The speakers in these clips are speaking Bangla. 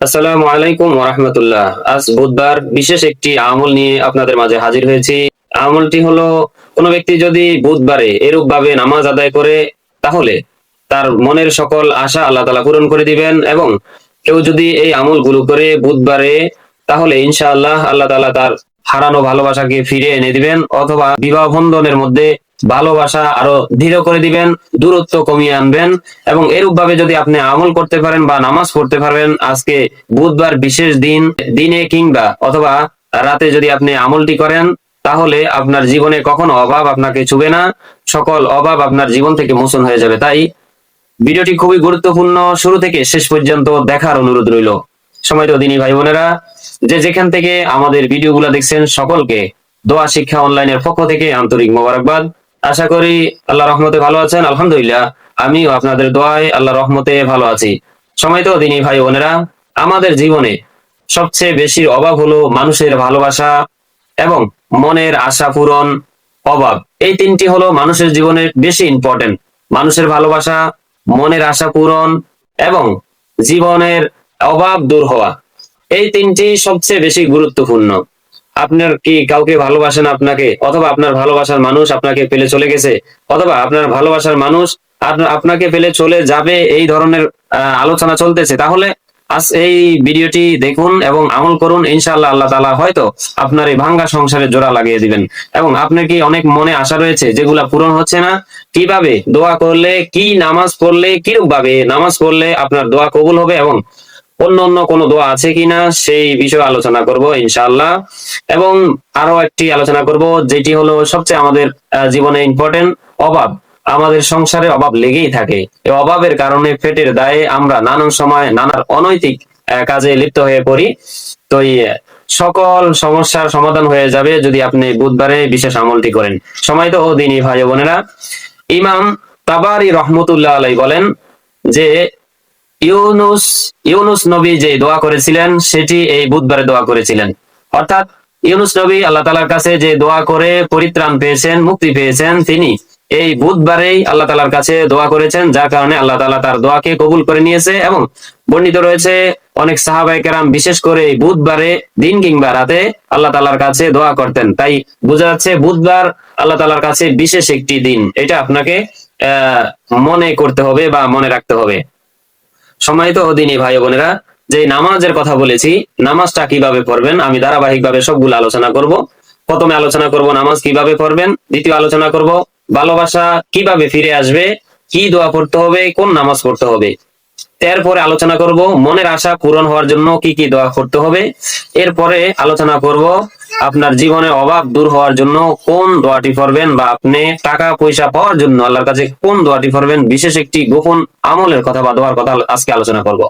আসসালামু আলাইকুম ওরহমতুল্লাহ আজ বুধবার বিশেষ একটি আমল নিয়ে আপনাদের মাঝে হাজির হয়েছি। আমলটি হলো, কোনো ব্যক্তি যদি বুধবারে এরূপ ভাবে নামাজ আদায় করে, তাহলে তার মনের সকল আশা আল্লাহ তালা পূরণ করে দিবেন এবং কেউ যদি এই আমলগুলো করে বুধবারে, তাহলে ইনশাআল্লাহ আল্লাহ তালা তার হারানো ভালোবাসাকে ফিরে এনে দিবেন অথবা বিবাহ বন্ধনের মধ্যে ভালোবাসা আরও দৃঢ় করে দিবেন, দূরত্ব কমিয়ে আনবেন এবং এরূপ ভাবে যদি আপনি আমল করতে পারেন বা নামাজ পড়তে পারবেন, আজকে বুধবার বিশেষ দিন, দিনে কিংবা অথবা রাতে যদি আপনি আমলটি করেন, তাহলে আপনার জীবনে কখনো অভাব আপনাকে ছুবে না, সকল অভাব আপনার জীবন থেকে মোচন হয়ে যাবে। তাই ভিডিওটি খুবই গুরুত্বপূর্ণ। শুরু থেকে শেষ পর্যন্ত দেখার অনুরোধ রইল। সময় তো দিনী ভাই বোনেরা, যে যেখান থেকে আমাদের ভিডিওগুলো দেখছেন, সকলকে দোয়া শিক্ষা অনলাইনের পক্ষ থেকে আন্তরিক মোবারকবাদ। আশা করি আল্লাহ রহমতে ভালো আছেন, আলহামদুলিল্লাহ। আমিও আপনাদের দোয়ায় আল্লাহ রহমতে ভালো আছি। সময় তো দিনী ভাই বোনেরা, আমাদের জীবনে সবচেয়ে বেশি অভাব হলো মানুষের ভালোবাসা এবং মনের আশা পূরণ অভাব। এই তিনটি হলো মানুষের জীবনের বেশি ইম্পর্টেন্ট মানুষের ভালোবাসা, মনের আশা পূরণ এবং জীবনের অভাব দূর হওয়া। এই তিনটি সবচেয়ে বেশি গুরুত্বপূর্ণ। আপনার কি কাউকে ভালোবাসেন আপনাকে? অথবা আপনার ভালোবাসার মানুষ আপনাকে ফেলে চলে গেছে? অথবা আপনার ভালোবাসার মানুষ আপনাকে ফেলে চলে যাবে এই ধরনের আলোচনা চলতেছে? তাহলে আজ এই ভিডিওটি দেখুন এবং আমল করুন, ইনশাআল্লাহ আল্লাহ তালা হয়তো আপনার এই ভাঙ্গা সংসারে জোড়া লাগিয়ে দিবেন। এবং আপনার কি অনেক মনে আশা রয়েছে যেগুলা পূরণ হচ্ছে না? কীভাবে দোয়া করলে, কি নামাজ পড়লে কিরূপ ভাবে নামাজ পড়লে আপনার দোয়া কবুল হবে এবং অন্য অন্য কোনো দোয়া আছে কিনা সেই বিষয়ে আলোচনা করব ইনশাআল্লাহ। এবং আরও একটি আলোচনা করব, যেটি হলো সবচেয়ে আমাদের জীবনে ইম্পর্টেন্ট অভাব। আমাদের সংসারে অভাব লেগেই থাকে। এই অভাবের কারণে পেটের দায়ে আমরা নানান সময় নানান অনৈতিক কাজে লিপ্ত হয়ে পড়ি। তো সকল সমস্যার সমাধান হয়ে যাবে যদি আপনি বুধবারে বিশেষ আমলটি করেন। সময় তো দিনই ভাই বোনেরা। ইমাম তাবারি রহমতুল্লাহ আলাই বলেন যে ইউনুস ইউনুস নবী যে দোয়া করেছিলেন, সেটি এই বুধবারে দোয়া করেছিলেন। অর্থাৎ ইউনুস নবী আল্লাহ তালার কাছে যে দোয়া করে পরিত্রাণ পেয়েছেন, মুক্তি পেয়েছেন, তিনি এই বুধবারেই আল্লাহ তালার কাছে দোয়া করেছেন, যার কারণে আল্লাহ তালা তার দোয়াকে কবুল করে নিয়েছে এবং বর্ণিত রয়েছে অনেক সাহাবাই কেরাম বিশেষ করে এই বুধবারে দিন কিংবা রাতে আল্লাহ তালার কাছে দোয়া করতেন। তাই বোঝা যাচ্ছে বুধবার আল্লাহ তালার কাছে বিশেষ একটি দিন। এটা আপনাকে মনে করতে হবে বা মনে রাখতে হবে। সম্মানিত দিনী ভাই বোনেরা যে নামাজের কথা বলেছি, নামাজটা কীভাবে পড়বেন, আমি ধারাবাহিক ভাবে সবগুলো আলোচনা করব। প্রথমে আলোচনা করব নামাজ কীভাবে পড়বেন, দ্বিতীয় আলোচনা করব ভালোবাসা কীভাবে ফিরে আসবে, কি দোয়া পড়তে হবে, কোন নামাজ পড়তে হবে। এরপরে আলোচনা করব মনের আশা পূরণ হওয়ার জন্য কি কি দোয়া করতে হবে। এরপরে আলোচনা করব আপনার জীবনে অভাব দূর হওয়ার জন্য কোন দোয়াটি পড়বেন বা আপনি টাকা পয়সা পাওয়ার জন্য আল্লাহর কাছে কোন দোয়াটি পড়বেন? বিশেষ একটি গোপন আমলের কথা বা দোয়ার কথা আজকে আলোচনা করব।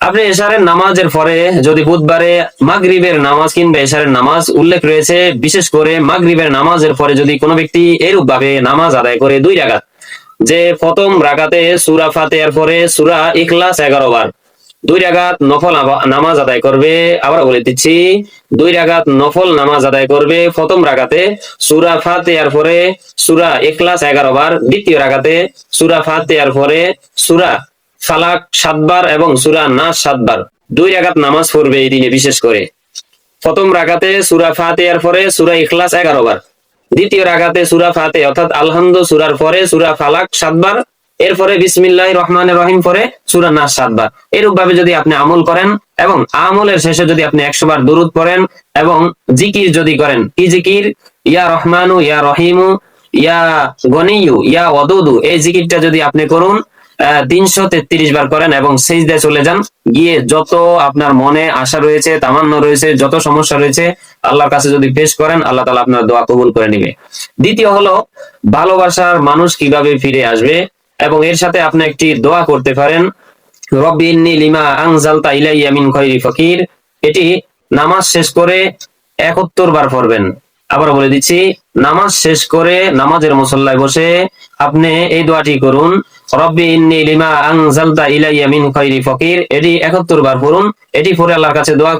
আপনি এশারের নামাজের পরে যদি বুধবারে মাগরিবের নামাজ কিংবা এশারের নামাজ উল্লেখ রয়েছে, বিশেষ করে মাগরিবের নামাজের পরে যদি কোনো ব্যক্তি এরূপ ভাবে নামাজ আদায় করে দুই রাকাত, যে প্রথম রাকাতে সুরা ফাতেহার পরে সুরা ইখলাস এগারো বার দুই রাগাত নফল নামাজ আদায় করবে, আবার বলে দিচ্ছি, দুই রাগাত নফল নামাজ আদায় করবে প্রথম রাগাতে সুরা ফাতেহার পরে সুরা ইখলাস এগারো বার, দ্বিতীয় রাগাতে সুরা ফাতেহার পরে সুরা ফালাক সাতবার এবং সুরা নাস সাতবার দুই রাগাত নামাজ পড়বে এই দিনে বিশেষ করে। প্রথম রাগাতে সুরা ফাতেহার পরে সুরা ইখলাস এগারো বার। দ্বিতীয় রাগাতে সুরা ফাতে অর্থাৎ আলহামদু সুরার পরে সুরা ফালাক সাতবার এরপরে বিসমিল্লাহ রহমান রহিম পরে সুরা নাস সাতবার। এরূপ ভাবে যদি আপনি আমল করেন এবং আমলের শেষে যদি আপনি একশো বার দুরুদ পড়েন এবং জিকির যদি করেন, কি জিকির? ইয়া রহমানু, ইয়া রহিমু, ইয়া গনিয়ু, ইয়া ওদুদু এই জিকিরটা যদি আপনি করুন তিনশো তেত্রিশ বার করেন এবং সেইদায় চলে যান, গিয়ে যত আপনার মনে আশা রয়েছে, তামান্ন রয়েছে, যত সমস্যা রয়েছে, আল্লাহর কাছে যদি পেশ করেন, আল্লাহ তালা আপনার দোয়া কবুল করে নিবে। দ্বিতীয় হলো, ভালোবাসার মানুষ কীভাবে ফিরে আসবে? এবং এর সাথে আপনি একটি দোয়া করতে পারেন, রব্বি ইন্নি লিমা আংজালতা ইলাইয়া মিন খৈরি ফকির। এটি নামাজ শেষ করে একত্তর বার পড়বেন। আবার বলে দিচ্ছি, নামাজ শেষ করে নামাজের মুসল্লায় বসে আপনি এই দোয়াটি করুন একাত্তর বার এটি কাছে দোয়া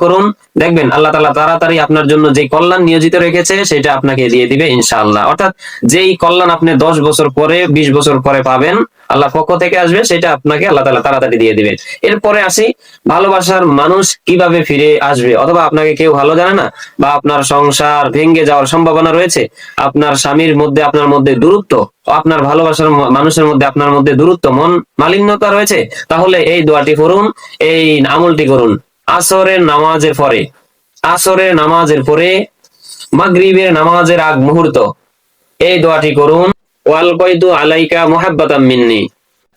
দেখবেন আল্লাহ তাড়াতাড়ি আপনার জন্য কল্যাণ নিয়োজিত রেখেছে, সেটা আপনাকে দিয়ে দিবে অর্থাৎ যেই কল্যাণ আপনি দশ বছর পরে, বিশ বছর পরে পাবেন আল্লাহ পক্ষ থেকে আসবে, সেটা আপনাকে আল্লাহ তালা তাড়াতাড়ি দিয়ে দিবেন। এরপরে আসি, ভালোবাসার মানুষ কীভাবে ফিরে আসবে? অথবা আপনাকে কেউ ভালো জানে না? বা আপনার সংসার ভেঙে যাওয়ার সম্ভাবনা রয়েছে? আপনার স্বামীর মধ্যে আপনার মধ্যে দূরত্ব, আপনার ভালোবাসার মানুষের মধ্যে আপনার মধ্যে দূরত্ব, মন মালিন্যতা রয়েছে? তাহলে এই দোয়াটি করুন এই আমলটি করুন। আসরের নামাজের পরে, আসরের নামাজের পরে, মাগরিবের নামাজের আগ মুহূর্ত, এই দোয়াটি করুন। ওয়াল কয়দু আলাইকা মোহাব্বাতাম মিন্নি।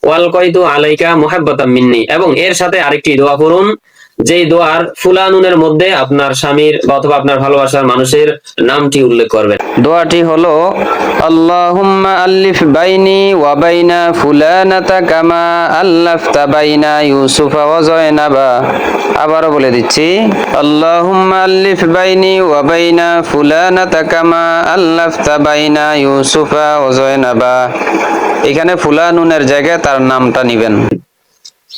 ওয়াল কয়দু আলাইকা মোহাব্বাতাম মিন্নি। এবং এর সাথে আরেকটি দোয়া করুন যেই দোয়ার ফুলানুনের মধ্যে আপনার স্বামীর অথবা আপনার ভালোবাসার মানুষের নামটি উল্লেখ করবেন। দোয়াটি হলো আল্লাহুম্মা আল্লিফ বাইনি ওয়া বাইনা ফুলানাতা কামা আল্লাফতা বাইনা ইউসুফা ওয়া জয়নাবা আবারও বলে দিচ্ছি আল্লাহুম্মা আল্লিফ বাইনি ওয়া বাইনা ফুলানাতা কামা আল্লাফতা বাইনা ইউসুফা ওয়া জয়নাবা এখানে ফুলানুনের জায়গায় তার নামটা নিবেন।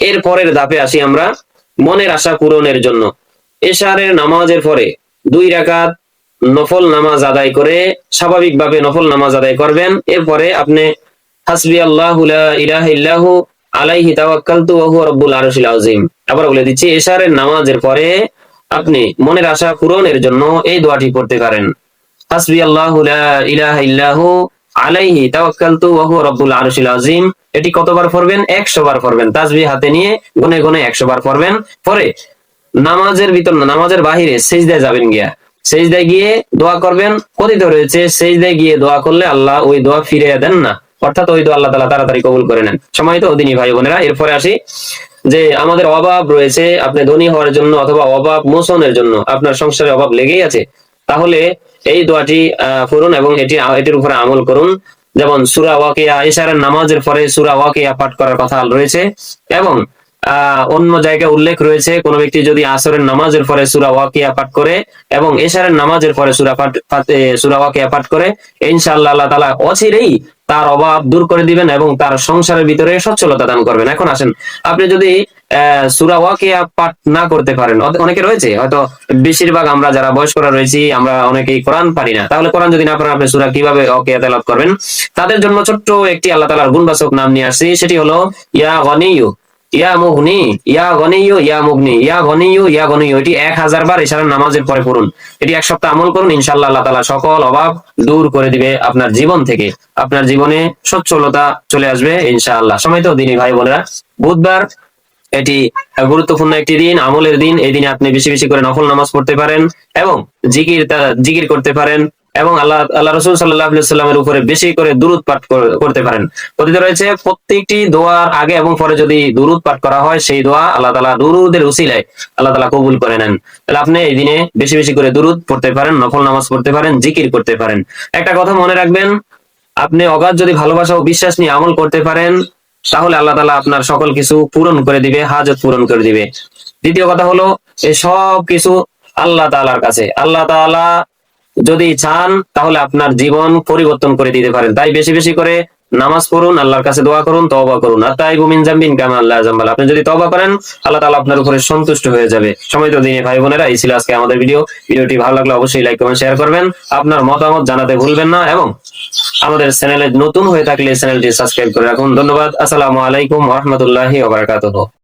এর পরের ধাপে আসি আমরা। মনের আশা পূরণের জন্য। এশারের নামাজের পরে দুই রাকাত নফল নামাজ আদায় করে স্বাভাবিকভাবে নফল নামাজ আদায় করবেন। এরপরে আপনি হাসবি আল্লাহ আলাইহি তাওয়াক্কালতু আবার বলে দিচ্ছি, এশারের নামাজের পরে আপনি মনের আশা পূরণের জন্য এই দোয়াটি পড়তে পারেন। হাসবি আল্লাহ ইলাহা ইল্লাহু আলাইহি তাওয়াক্কালতু ওয়া হুয়া আরশিল এটি কতবার পড়বেন? 100 বার পড়বেন। তাসবিহ হাতে নিয়ে গুনে গুনে 100 বার পড়বেন। পরে নামাজের ভিতর নামাজের বাহিরে সেজদায় যাবেন গিয়া। সেজদায় গিয়ে দোয়া করবেন। কথিত রয়েছে সেজদায় গিয়ে দোয়া করলে আল্লাহ ওই দোয়া ফিরে দেন না। অর্থাৎ ওই দোয়া আল্লাহ তাআলা তাড়াতাড়ি কবুল করে নেন। সময় তো অদিনী ভাই বোনেরা এরপরে আসি যে আমাদের অভাব রয়েছে আপনি ধনী হওয়ার জন্য অথবা অভাব মোচনের জন্য আপনার সংসারে অভাব লেগেই আছে। তাহলে এই দোয়াটি আহ, করুন এবং এটি এটির উপরে আমল করুন। যেমন সুরা ওয়াকিয়া ইশারের নামাজের পরে সুরা ওয়াকিয়া পাঠ করার কথা রয়েছে এবং অন্য জায়গায় উল্লেখ রয়েছে, কোন ব্যক্তি যদি আসরের নামাজের পরে সুরা ওয়াকিয়া পাঠ করে এবং এশারের নামাজের পরে সুরা পাঠ সুরা ওয়াকিয়া পাঠ করে, ইনশাআল্লাহ আল্লাহ তাআলা অচিরেই তার অভাব দূর করে দিবেন এবং তার সংসারের ভিতরে সচ্ছলতা দান করবেন। এখন আসেন, আপনি যদি সুরা ওয়াকিয়া পাঠ না করতে পারেন। অনেকে রয়েছে, হয়তো বেশিরভাগ আমরা যারা বয়স্করা রয়েছি, আমরা অনেকেই কোরআন পারি না। তাহলে কোরআন যদি না পারেন আপনি সুরা কীভাবে ওয়াকিয়া তেলাওয়াত করবেন? তাদের জন্য ছোট্ট একটি আল্লাহ তাআলার গুণবাচক নাম নিয়ে আসছি, সেটি হলো, ইয়া গনিয়ু, ইয়া মুগনি, ইয়া গনিয়ু, ইয়া মুগনি, ইয়া গনিয়ু ইয়া গনিয়ু। এটি এক হাজার বার ইশারার নামাজের পরে পড়ুন। এটি এক সপ্তাহ আমল করুন, ইনশাআল্লাহ আল্লাহ তাআলা সকল অভাব দূর করে দিবে আপনার জীবন থেকে। আপনার জীবনে সচ্ছলতা চলে আসবে, ইনশাআল্লাহ। সময় তো দিনী ভাই বোনেরা। বুধবার এটি গুরুত্বপূর্ণ একটি দিন, আমলের দিন। এই দিনে আপনি বেশি বেশি করে নফল নামাজ পড়তে পারেন এবং জিকির জিকির করতে পারেন এবং আল্লাহ আল্লাহ রসুল সাল্লাহ সাল্লামের উপরে বেশি করে দুরুদ পাঠ করতে পারেন। কথিত রয়েছে, প্রত্যেকটি দোয়ার আগে এবং পরে যদি দুরুদ পাঠ করা হয়, সেই দোয়া আল্লাহ তালা দুরুদের উসিলায় আল্লাহ তালা কবুল করে নেন। তাহলে আপনি এই দিনে বেশি বেশি করে দুরুদ পড়তে পারেন, নফল নামাজ পড়তে পারেন, জিকির করতে পারেন। একটা কথা মনে রাখবেন, আপনি অগাধ যদি ভালোবাসা ও বিশ্বাস নিয়ে আমল করতে পারেন তাহলে আল্লাহ তালা আপনার সকল কিছু পূরণ করে দিবে, হাজত পূরণ করে দিবে। দ্বিতীয় কথা হলো এই সব কিছু আল্লাহ তাআলার কাছে। আল্লাহ তাআলা যদি চান, তাহলে আপনার জীবন পরিবর্তন করে দিতে পারেন। তাই বেশি বেশি করে নামাজ পড়ুন, আল্লাহর কাছে দোয়া করুন, তওবা করুন। আর তাই বুমিন জাম্বিন কামা আল্লাহ জাম্বাল। আপনি যদি তবা করেন, আল্লাহ তাআলা আপনার উপরে সন্তুষ্ট হয়ে যাবে। সময় তো দিনে ভাই বোনেরা, এই ছিল আজকে আমাদের ভিডিও। ভিডিওটি ভালো লাগলে অবশ্যই লাইক কমেন্ট শেয়ার করবেন। আপনার মতামত জানাতে ভুলবেন না, এবং আমাদের চ্যানেলে নতুন হয়ে থাকলে চ্যানেলটি সাবস্ক্রাইব করে রাখুন। ধন্যবাদ। আসসালামু আলাইকুম রহমতুল্লাহ